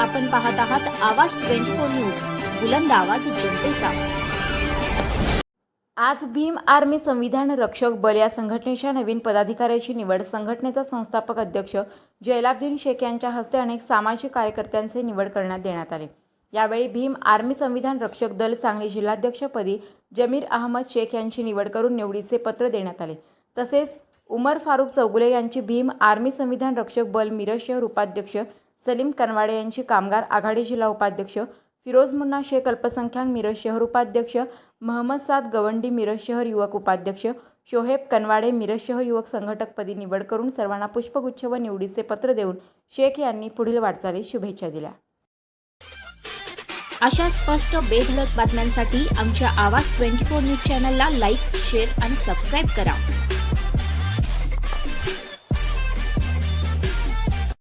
आपण पाहत आहात आवाज ट्वेंटी फोर न्यूज बुलंद आवाज जनतेचा. आज भीम आर्मी संविधान रक्षक बल या संघटनेच्या नवीन पदाधिकाऱ्याची निवड. संघटनेचा संस्थापक अध्यक्ष जैलाब्दीन शेख यांच्या हस्ते अनेक सामाजिक कार्यकर्त्यांचे निवड करण्यात देण्यात आले. यावेळी भीम आर्मी संविधान रक्षक दल सांगली जिल्हाध्यक्षपदी जमीर अहमद शेख यांची निवड करून निवडीचे पत्र देण्यात आले. तसेच उमर फारूक चौगुले यांची भीम आर्मी संविधान रक्षक बल मिरज शहर उपाध्यक्ष सलीम कनवाडे यांची कामगार आघाडी जिल्हा उपाध्यक्ष फिरोज मुन्ना शेख अल्पसंख्याक मिरज शहर उपाध्यक्ष महम्मद साद गवंडी मिरज शहर युवक उपाध्यक्ष शोहेब कनवाडे मिरज शहर युवक संघटकपदी निवड करून सर्वांना पुष्पगुच्छ व निवडीचे पत्र देऊन शेख यांनी पुढील वाटचालीस शुभेच्छा दिल्या. अशा स्पष्ट बेधडक बातम्यांसाठी आमच्या आवाज ट्वेंटी फोर न्यूज चॅनलला लाईक शेअर आणि सबस्क्राईब करा.